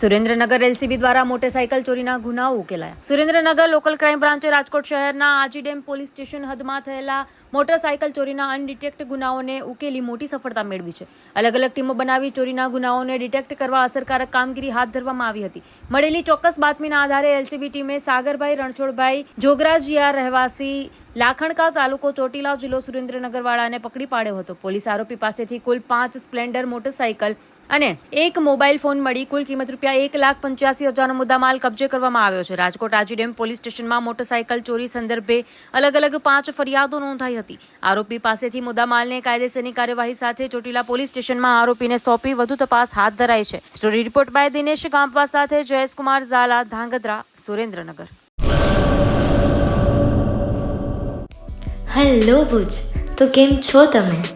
Surendranagar LCB દ્વારા motorcycle ચોરીના ગુનાઓ ઉકેલાયા. સુરેન્દ્રનગર લોકલ ક્રાઇમ બ્રાન્ચે રાજકોટ શહેરના આજી ડેમ પોલીસ સ્ટેશન હદમાં થયેલા મોટરસાયકલ ચોરીના અનડિટેક્ટ ગુનાઓને ઉકેલી મોટી સફળતા મેળવી છે. અલગ અલગ ટીમો બનાવી ચોરીના ગુનાઓને ડિટેક્ટ કરવા અસરકારક કામગીરી હાથ ધરવામાં આવી હતી. મળેલી ચોક્કસ બાતમીના આધારે એલસીબી ટીમે સાગરભાઈ રણછોડભાઈ જોગરાજીયા રહેવાસી લાખણકા તાલુકો ચોટીલા જિલ્લો સુરેન્દ્રનગરવાળાને પકડી પાડ્યો હતો. પોલીસ આરોપી પાસેથી કુલ પાંચ સ્પ્લેન્ડર મોટરસાયકલ અને એક મોબાઈલ ફોન મળી કુલ કિંમત રૂપિયા એક લાખ પંચ્યાસી હજારનો મુદ્દામાલ કબજે કરવામાં આવ્યો છે. રાજકોટ આજી ડેમ પોલીસ સ્ટેશનમાં મોટરસાયકલ ચોરી સંદર્ભે અલગ અલગ પાંચ ફરિયાદો નોંધાઈ હતી. આરોપી પાસેથી મુદ્દામાલને કાયદેસરની કાર્યવાહી સાથે ચોટીલા પોલીસ સ્ટેશનમાં આરોપીને સોંપી વધુ તપાસ હાથ ધરાઈ છે. Story report by Dinesh Gamva સાથે જયેશકુમાર ઝાલા, ધાંગધ્રા, સુરેન્દ્રનગર. હેલો ભુજ, તો કેમ છો તમે?